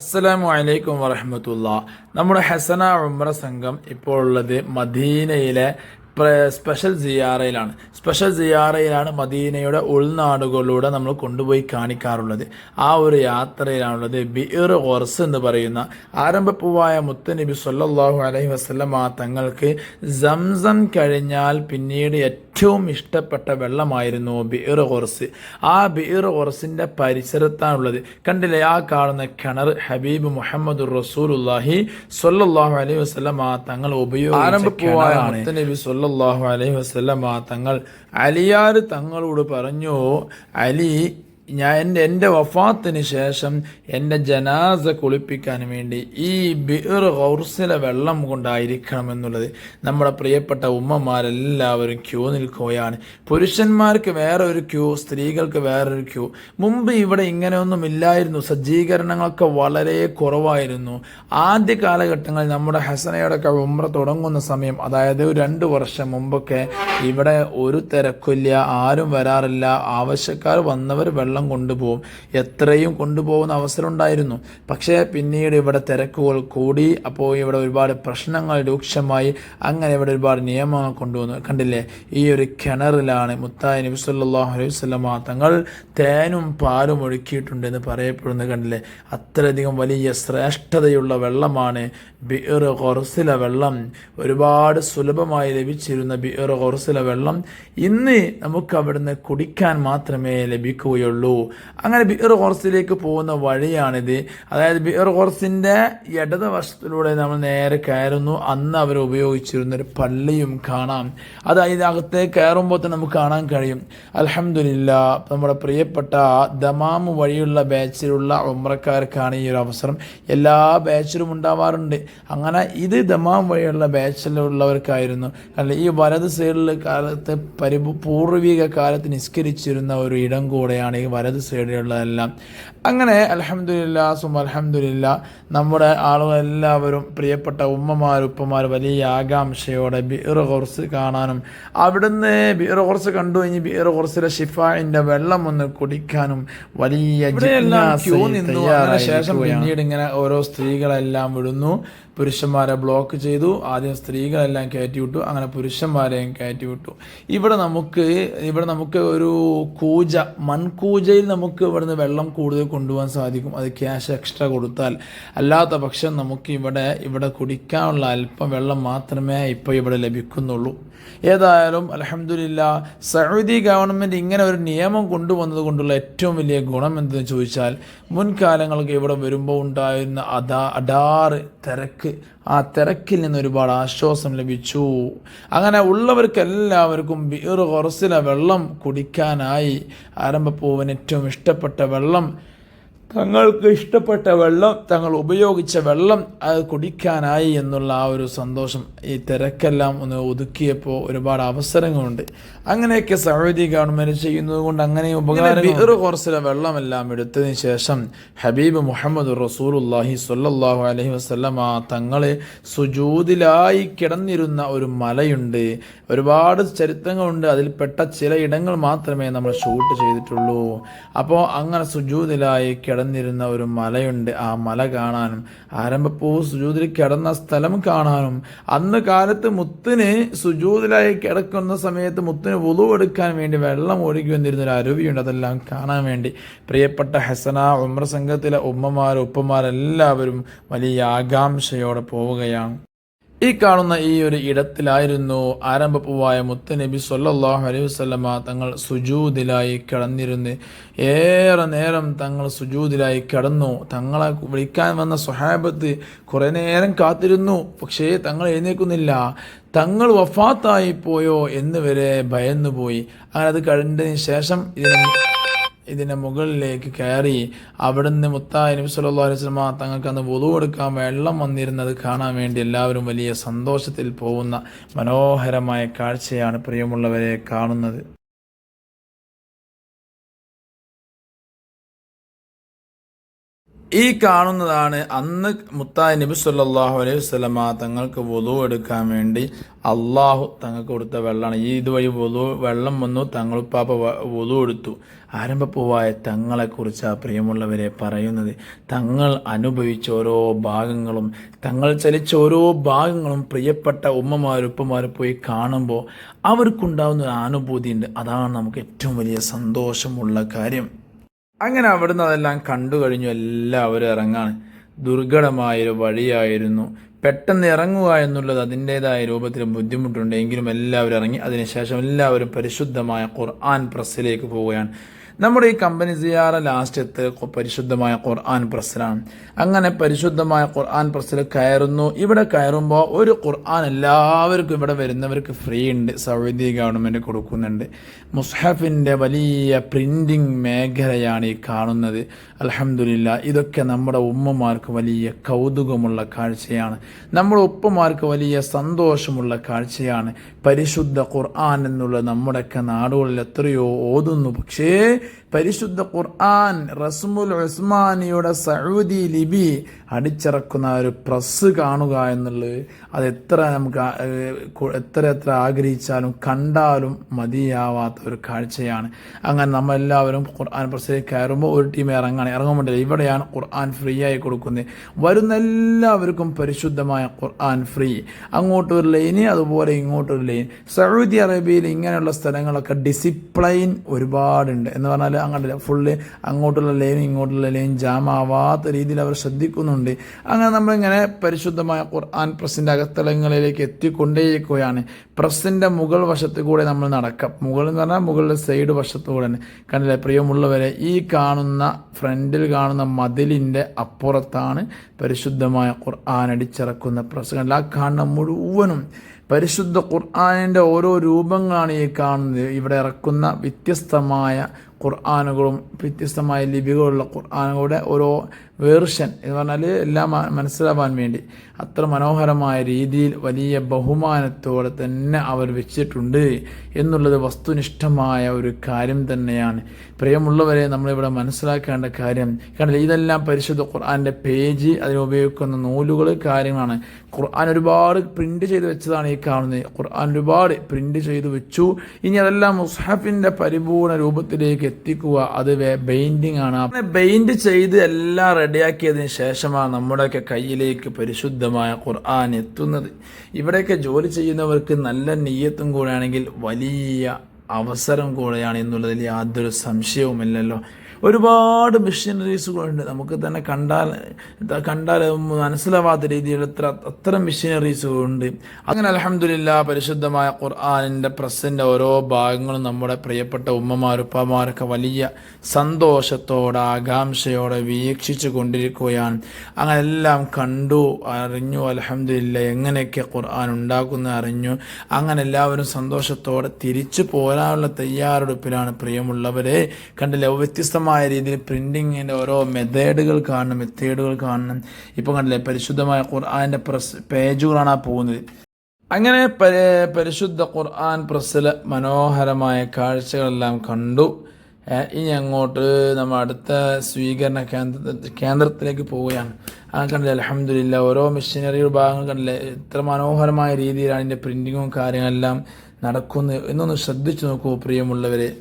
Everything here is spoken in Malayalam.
അസ്സലാമു അലൈക്കും വറഹമത്തുള്ള. നമ്മുടെ ഹസന ഉംറ സംഘം ഇപ്പോൾ ഉള്ളത് മദീനയിലെ സ്പെഷ്യൽ സിയാറയിലാണ്. സ്പെഷ്യൽ സിയാറയിലാണ് മദീനയുടെ ഉൾനാടുകളിലൂടെ നമ്മൾ കൊണ്ടുപോയി കാണിക്കാറുള്ളത്. ആ ഒരു യാത്രയിലാണുള്ളത് ബിഇർ ഒർസ് എന്ന് പറയുന്ന ആരംഭപ്പൂവായ മുത്തനബി സല്ലാഹു അലൈഹി വസല്ലമ തങ്ങൾക്ക് സംസം കഴിഞ്ഞാൽ പിന്നീട് ഏറ്റവും ഇഷ്ടപ്പെട്ട വെള്ളമായിരുന്നു ബിഇർ ഒർസ് ആ ബിഇർ ഒർസിന്റെ പരിസരത്താണുള്ളത്. കണ്ടില്ലേ ആ കാണുന്ന കിണർ ഹബീബ് മുഹമ്മദ് റസൂലുല്ലാഹി സൊല്ലാഹു അലൈഹി വസല്ലമ തങ്ങൾ ഉപയോഗിച്ച നബി സ്വല്ലല്ലാഹു അലൈഹി വസല്ലമ തങ്ങൾ അലിയാർ തങ്ങളോട് പറഞ്ഞു അലി ഞാൻ എന്റെ വഫാത്തിന് ശേഷം എന്റെ ജനാസ കുളിപ്പിക്കാൻ വേണ്ടി ഈ ബിർ ഹൗർസിലെ വെള്ളം കൊണ്ടായിരിക്കണം എന്നുള്ളത് നമ്മുടെ പ്രിയപ്പെട്ട ഉമ്മമാരെല്ലാവരും ക്യൂ നിൽക്കുകയാണ്. പുരുഷന്മാർക്ക് വേറെ ഒരു ക്യൂ സ്ത്രീകൾക്ക് വേറൊരു ക്യൂ. മുമ്പ് ഇവിടെ ഇങ്ങനെയൊന്നും ഇല്ലായിരുന്നു. സജ്ജീകരണങ്ങളൊക്കെ വളരെ കുറവായിരുന്നു. ആദ്യ കാലഘട്ടങ്ങളിൽ നമ്മുടെ ഹസനയോടൊക്കെ ഉമ്ര തുടങ്ങുന്ന സമയം അതായത് രണ്ട് വർഷം മുമ്പൊക്കെ ഇവിടെ ഒരു തിരക്കില്ല ആരും വരാറില്ല. ആവശ്യക്കാർ വന്നവർ വെള്ളം കൊണ്ടുപോകും എത്രയും കൊണ്ടുപോകുന്ന അവസരം ഉണ്ടായിരുന്നു. പക്ഷേ പിന്നീട് ഇവിടെ തിരക്കുകൾ കൂടി. അപ്പോൾ ഇവിടെ ഒരുപാട് പ്രശ്നങ്ങൾ രൂക്ഷമായി. അങ്ങനെ ഇവിടെ ഒരുപാട് നിയമങ്ങൾ കൊണ്ടുവന്നു. കണ്ടില്ലേ? ഈ ഒരു കിണറിലാണ് മുത്തായി നബി സല്ലല്ലാഹു അലൈഹി വസല്ലമ തങ്ങൾ തേനും പാലും ഒഴുക്കിയിട്ടുണ്ട് എന്ന് പറയപ്പെടുന്നത് കണ്ടില്ലേ? അത്രയധികം വലിയ ശ്രേഷ്ഠതയുള്ള വെള്ളമാണ് ബിർ ഖൊർസിലെ വെള്ളം. ഒരുപാട് സുലഭമായി ലഭിച്ചിരുന്ന ബിർ ഖൊർസിലെ വെള്ളം ഇന്ന് നമുക്ക് അവിടുന്ന് കുടിക്കാൻ മാത്രമേ ലഭിക്കുകയുള്ളൂ. അങ്ങനെ ബിയർ ഹോർസിലേക്ക് പോകുന്ന വഴിയാണിത്. അതായത് ബിയർ ഹോർസിന്റെ ഇടത് വശത്തിലൂടെ നമ്മൾ നേരെ കയറുന്നു. അന്ന് അവർ ഉപയോഗിച്ചിരുന്നൊരു പള്ളിയും കാണാം. അത് അതിനകത്തെ കയറുമ്പോൾ തന്നെ നമുക്ക് കാണാൻ കഴിയും. അലഹമില്ല നമ്മുടെ പ്രിയപ്പെട്ട ദമാം വഴിയുള്ള ബാച്ചിലുള്ള ഉമ്രക്കാർക്കാണ് ഈ ഒരു അവസരം. എല്ലാ ബാച്ചിലും ഉണ്ടാവാറുണ്ട്. അങ്ങനെ ഇത് ദമാം വഴിയുള്ള ബാച്ചിലുള്ളവർക്കായിരുന്നു. അല്ല ഈ വലത് സൈഡിൽ കാലത്ത് പരി പൂർവിക കാലത്ത് നിസ്കരിച്ചിരുന്ന ഒരു ഇടം കൂടെയാണ് ഈ വലത് സൈഡിലുള്ളതെല്ലാം. അങ്ങനെ അലഹമില്ല സുമ അലഹമില്ല നമ്മുടെ ആളുകളെല്ലാവരും പ്രിയപ്പെട്ട ഉമ്മമാർ ഉപ്പമാർ വലിയ ആകാംക്ഷയോടെ ബിർ കുറച്ച് കാണാനും അവിടുന്ന് ബിർ കുറച്ച് കണ്ടു കഴിഞ്ഞ് ബിർ കുറച്ചിലെ ഷിഫായിന്റെ വെള്ളം ഒന്ന് കുടിക്കാനും വലിയ ശേഷം പിന്നീട് ഇങ്ങനെ ഓരോ സ്ത്രീകളെല്ലാം വിടുന്നു. പുരുഷന്മാരെ ബ്ലോക്ക് ചെയ്തു. ആദ്യം സ്ത്രീകളെല്ലാം കയറ്റി വിട്ടു അങ്ങനെ പുരുഷന്മാരെയും കയറ്റി വിട്ടു ഇവിടെ നമുക്ക് ഇവിടെ നമുക്ക് ഒരു കൂജ മൺകൂജയിൽ നമുക്ക് ഇവിടുന്ന് വെള്ളം കൂടുതൽ കൊണ്ടുപോകാൻ സാധിക്കും. അത് ക്യാഷ് എക്സ്ട്രാ കൊടുത്താൽ. അല്ലാത്ത പക്ഷം നമുക്ക് ഇവിടെ ഇവിടെ കുടിക്കാനുള്ള അല്പം വെള്ളം മാത്രമേ ഇപ്പോൾ ഇവിടെ ലഭിക്കുന്നുള്ളൂ. ഏതായാലും അലഹമില്ല സൗദി ഗവൺമെന്റ് ഇങ്ങനെ ഒരു നിയമം കൊണ്ടുവന്നത് കൊണ്ടുള്ള ഏറ്റവും വലിയ ഗുണം എന്തെന്ന് ചോദിച്ചാൽ മുൻകാലങ്ങൾക്ക് ഇവിടെ വരുമ്പോൾ ഉണ്ടായിരുന്ന അതാ അടാറ് തിരക്ക് ആ തിരക്കിൽ നിന്ന് ഒരുപാട് ആശ്വാസം ലഭിച്ചു. അങ്ങനെ ഉള്ളവർക്ക് എല്ലാവർക്കും ബീർ കുറസിലെ വെള്ളം കുടിക്കാനായി. ആരംഭപ്പൂവിന് ഏറ്റവും ഇഷ്ടപ്പെട്ട വെള്ളം തങ്ങൾക്ക് ഇഷ്ടപ്പെട്ട വെള്ളം തങ്ങൾ ഉപയോഗിച്ച വെള്ളം അത് കുടിക്കാനായി എന്നുള്ള ആ ഒരു സന്തോഷം ഈ തിരക്കെല്ലാം ഒന്ന് ഒതുക്കിയപ്പോൾ ഒരുപാട് അവസരങ്ങളുണ്ട്. അങ്ങനെയൊക്കെ സൗദി ഗവൺമെന്റ് ചെയ്യുന്നത് കൊണ്ട് അങ്ങനെ ഉപകാരം ബിർ കുറച്ചിലെ വെള്ളമെല്ലാം എടുത്തതിന് ശേഷം ഹബീബ് മുഹമ്മദ് റസൂലുല്ലാഹി സ്വല്ലല്ലാഹു അലൈഹി വസല്ലമ തങ്ങളെ സുജൂതിലായി കിടന്നിരുന്ന ഒരു മലയുണ്ട്. ഒരുപാട് ചരിത്രങ്ങളുണ്ട്. അതിൽപ്പെട്ട ചില ഇടങ്ങൾ മാത്രമേ നമ്മൾ ഷൂട്ട് ചെയ്തിട്ടുള്ളൂ. അപ്പോൾ അങ്ങനെ സുജൂതിലായി കിടന്നിരുന്ന ഒരു മലയുണ്ട്. ആ മല കാണാനും ആരംഭപ്പൂ സുജൂതിൽ കിടന്ന സ്ഥലം കാണാനും അന്ന് കാലത്ത് മുത്തിന് സുജൂതിലായി കിടക്കുന്ന സമയത്ത് മുത്തിന് വുളു എടുക്കാൻ വേണ്ടി വെള്ളം ഒഴുകി വന്നിരുന്ന ഒരു അരുവിയുണ്ട്. അതെല്ലാം കാണാൻ വേണ്ടി പ്രിയപ്പെട്ട ഹസന ഉമ്ര സംഘത്തിലെ ഉമ്മമാരും ഉപ്പമാരെല്ലാവരും വലിയ ആകാംക്ഷയോടെ പോവുകയാണ്. ഈ കാണുന്ന ഈ ഒരു ഇടത്തിലായിരുന്നു ആരംഭപ്പൂവായ മുത്തനബി സൊല്ലാഹു അലൈഹി വസല്ലമ തങ്ങൾ സുജൂതിലായി കിടന്നിരുന്ന്. ഏറെ നേരം തങ്ങൾ സുജൂതിലായി കിടന്നു. തങ്ങളെ വിളിക്കാൻ വന്ന സ്വഹാബത്ത് കുറേ നേരം കാത്തിരുന്നു. പക്ഷേ തങ്ങൾ എഴുന്നേൽക്കുന്നില്ല. തങ്ങൾ വഫാത്തായി പോയോ എന്ന് വരെ ഭയന്നുപോയി. അങ്ങനെ അത് കഴിഞ്ഞതിന് ശേഷം ഇതിന് ഇതിന്റെ മുകളിലേക്ക് കയറി അവിടുന്ന് മുത്തായ നബി സല്ലല്ലാഹു അലൈഹി വസല്ലമ തങ്ങൾക്ക് അന്ന് വുളു എടുക്കാൻ വെള്ളം വന്നിരുന്നത് കാണാൻ വേണ്ടി എല്ലാവരും വലിയ സന്തോഷത്തിൽ പോകുന്ന മനോഹരമായ കാഴ്ചയാണ് പ്രിയമുള്ളവരെ കാണുന്നത്. ഈ കാണുന്നതാണ് അന്ന് മുത്തായ നബി സല്ലാഹു അലൈഹി വസല്ലമ തങ്ങൾക്ക് വുളു എടുക്കാൻ വേണ്ടി അള്ളാഹു തങ്ങൾക്ക് കൊടുത്ത വെള്ളമാണ്. ഈ ഇതുവഴി വുളു വെള്ളം വന്നു പാപ്പ വുളു എടുത്തു. ആരംഭപ്പൂവായ തങ്ങളെക്കുറിച്ച് ആ പ്രിയമുള്ളവരെ പറയുന്നത് തങ്ങൾ അനുഭവിച്ച ഓരോ ഭാഗങ്ങളും തങ്ങൾ ചലിച്ച ഓരോ ഭാഗങ്ങളും പ്രിയപ്പെട്ട ഉമ്മമാരും ഉപ്പമാരും പോയി കാണുമ്പോൾ അവർക്കുണ്ടാകുന്ന ഒരു അനുഭൂതിയുണ്ട്. അതാണ് നമുക്ക് ഏറ്റവും വലിയ സന്തോഷമുള്ള കാര്യം. അങ്ങനെ അവിടുന്ന് അതെല്ലാം കണ്ടു കഴിഞ്ഞു. എല്ലാവരും ഇറങ്ങാണ്. ദുർഘടമായൊരു വഴിയായിരുന്നു. പെട്ടെന്ന് ഇറങ്ങുക എന്നുള്ളത് അതിന്റെതായ രൂപത്തിൽ ബുദ്ധിമുട്ടുണ്ട്. എങ്കിലും എല്ലാവരും ഇറങ്ങി. അതിനുശേഷം എല്ലാവരും പരിശുദ്ധമായ ഖുർആൻ പ്രസ്സിലേക്ക് പോവുകയാണ്. നമ്മുടെ ഈ കമ്പനി സിയാറ ലാസ്റ്റ് എത്ത് പരിശുദ്ധമായ ഖുർആൻ പ്രസലാണ് അങ്ങനെ പരിശുദ്ധമായ ഖുർആൻ പ്രസൽ കയറുന്നു. ഇവിടെ കയറുമ്പോൾ ഒരു ഖുർആൻ എല്ലാവർക്കും ഇവിടെ വരുന്നവർക്ക് ഫ്രീ ഉണ്ട്. സൗദി ഗവൺമെന്റ് കൊടുക്കുന്നുണ്ട്. മുസ്ഹഫിന്റെ വലിയ പ്രിന്റിങ് മേഖലയാണ് ഈ കാണുന്നത്. അലഹമില്ല ഇതൊക്കെ നമ്മുടെ ഉമ്മമാർക്ക് വലിയ കൗതുകമുള്ള കാഴ്ചയാണ്. നമ്മുടെ ഉപ്പമാർക്ക് വലിയ സന്തോഷമുള്ള കാഴ്ചയാണ്. പരിശുദ്ധ ഖുർആൻ എന്നുള്ള നമ്മുടെയൊക്കെ നാടുകളിൽ എത്രയോ ഓതുന്നു. പക്ഷേ പരിശുദ്ധ ഖുർആൻ റസ്മുൽ ഉസ്മാനിയുടെ സൗദി ലിപി അടിച്ചിറക്കുന്ന ഒരു പ്രസ് കാണുക എന്നുള്ളത് അത് എത്ര നമുക്ക് എത്ര എത്ര ആഗ്രഹിച്ചാലും കണ്ടാലും മതിയാവാത്ത ഒരു കാഴ്ചയാണ്. അങ്ങനെ നമ്മളെല്ലാവരും ഖുർആൻ പ്രസിലേക്ക് കയറുമ്പോൾ ഒരു ടീം ഇറങ്ങാണ്. ഇറങ്ങുമ്പോഴേ ഇവിടെയാണ് ഖുർആൻ ഫ്രീ ആയി കൊടുക്കുന്നത്. വരുന്ന എല്ലാവർക്കും പരിശുദ്ധമായ ഖുർആൻ ഫ്രീ. അങ്ങോട്ടൊരു ലൈന് അതുപോലെ ഇങ്ങോട്ടൊരു ലൈൻ സൗദി അറേബ്യയിൽ ഇങ്ങനെയുള്ള സ്ഥലങ്ങളൊക്കെ ഡിസിപ്ലൈൻ ഒരുപാടുണ്ട്. എന്ന് പറഞ്ഞാൽ അങ്ങനെ ഫുള്ള് അങ്ങോട്ടുള്ള ലൈനും ഇങ്ങോട്ടുള്ള ലൈൻ ജാമാവാത്ത രീതിയിൽ അവർ ശ്രദ്ധിക്കുന്നുണ്ട്. അങ്ങനെ നമ്മളിങ്ങനെ പരിശുദ്ധമായ ഖുർആൻ പ്രസിന്റെ അകത്തളങ്ങളിലേക്ക് എത്തിക്കൊണ്ടേയിരിക്കുകയാണ്. പ്രസിന്റെ മുകൾ വശത്ത് കൂടെ നമ്മൾ നടക്കാം. മുകൾ എന്ന് പറഞ്ഞാൽ മുകളിലെ സൈഡ് വശത്ത് കൂടെ തന്നെ. കണ്ടില്ലേ പ്രിയമുള്ളവരെ ഈ കാണുന്ന ഫ്രണ്ടിൽ കാണുന്ന മതിലിന്റെ അപ്പുറത്താണ് പരിശുദ്ധമായ ഖുർആൻ അടിച്ചിറക്കുന്ന പ്രസ്. കണ്ടില്ല ആ കാണുന്ന മുഴുവനും പരിശുദ്ധ ഖുർആാനിന്റെ ഓരോ രൂപങ്ങളാണ് ഈ കാണുന്നത്. ഇവിടെ ഇറക്കുന്ന വ്യത്യസ്തമായ ഖുർആാനുകളും വ്യത്യസ്തമായ ലിപികളുള്ള ഖുർആാനുകളുടെ ഓരോ വേർഷൻ എന്ന് പറഞ്ഞാൽ എല്ലാം മനസ്സിലാവാൻ വേണ്ടി. അത്ര മനോഹരമായ രീതിയിൽ വലിയ ബഹുമാനത്തോടെ തന്നെ അവർ വെച്ചിട്ടുണ്ട് എന്നുള്ളത് വസ്തുനിഷ്ഠമായ ഒരു കാര്യം തന്നെയാണ്. പ്രിയമുള്ളവരെ നമ്മളിവിടെ മനസ്സിലാക്കേണ്ട കാര്യം കാരണം ഇതെല്ലാം പരിശുദ്ധ ഖുർആാന്റെ പേജ് അതിനുപയോഗിക്കുന്ന നൂലുകൾ കാര്യങ്ങളാണ്. ഖുർആൻ ഒരുപാട് പ്രിന്റ് ചെയ്ത് വെച്ചതാണ് ഈ കാണുന്നത്. ഖുർആൻ ഒരുപാട് പ്രിന്റ് ചെയ്ത് വെച്ചു. ഇനി അതെല്ലാം മുസ്ഹഫിന്റെ പരിപൂർണ രൂപത്തിലേക്ക് എത്തിക്കുക അത് ബെയിൻഡിങ് ആണ്. പെയിന്റ് ചെയ്ത് എല്ലാം റെഡിയാക്കിയതിന് ശേഷമാണ് നമ്മുടെയൊക്കെ കയ്യിലേക്ക് പരിശുദ്ധമായ ഖുർആൻ എത്തുന്നത്. ഇവിടെയൊക്കെ ജോലി ചെയ്യുന്നവർക്ക് നല്ല നെയ്യത്തും കൂടെയാണെങ്കിൽ വലിയ അവസരം കൂടെയാണ് എന്നുള്ളതിൽ യാതൊരു സംശയവുമില്ലല്ലോ. ഒരുപാട് മിഷനറീസുകളുണ്ട് നമുക്ക് തന്നെ കണ്ടാൽ കണ്ടാൽ മനസ്സിലാവാത്ത രീതിയിൽ എത്ര അത്തരം മിഷനറീസുകളുണ്ട് അങ്ങനെ അലഹമില്ല പരിശുദ്ധമായ ഖുർആാനിന്റെ പ്രസ്സിന്റെ ഓരോ ഭാഗങ്ങളും നമ്മുടെ പ്രിയപ്പെട്ട ഉമ്മമാരുപ്പമാരൊക്കെ വലിയ സന്തോഷത്തോടെ ആകാംക്ഷയോടെ വീക്ഷിച്ചു കൊണ്ടിരിക്കുകയാണ്. അങ്ങനെ എല്ലാം കണ്ടു അറിഞ്ഞു അലഹമില്ല എങ്ങനെയൊക്കെ ഖുർആൻ ഉണ്ടാക്കുന്ന അറിഞ്ഞു. അങ്ങനെ എല്ലാവരും സന്തോഷത്തോടെ തിരിച്ചു പോരാനുള്ള തയ്യാറെടുപ്പിലാണ് പ്രിയമുള്ളവരെ. കണ്ടില്ല വ്യത്യസ്തമായ രീതിയിൽ പ്രിന്റിങ്ങിന്റെ ഓരോ മെത്തേഡുകൾ കാണണം മെത്തേഡുകൾ കാണണം. ഇപ്പം കണ്ടില്ലേ പരിശുദ്ധമായ ഖുർആാന്റെ പ്രസ് പേജുകളാണ് ആ പോകുന്നത്. അങ്ങനെ പരി- പരിശുദ്ധ ഖുർആൻ പ്രസ്സിലെ മനോഹരമായ കാഴ്ചകളെല്ലാം കണ്ടു. ഇനി അങ്ങോട്ട് നമ്മൾ അടുത്ത സ്വീകരണ കേന്ദ്ര കേന്ദ്രത്തിലേക്ക് പോവുകയാണ്. ആ കണ്ടില്ലേ അലഹമില്ല ഓരോ മെഷീനറി ഭാഗങ്ങൾ കണ്ടില്ലേ ഇത്ര മനോഹരമായ രീതിയിലാണ് ഇതിന്റെ പ്രിന്റിങ്ങും കാര്യങ്ങളെല്ലാം നടക്കുന്നത് എന്നൊന്ന് ശ്രദ്ധിച്ചു നോക്കൂ പ്രിയമുള്ളവരെ.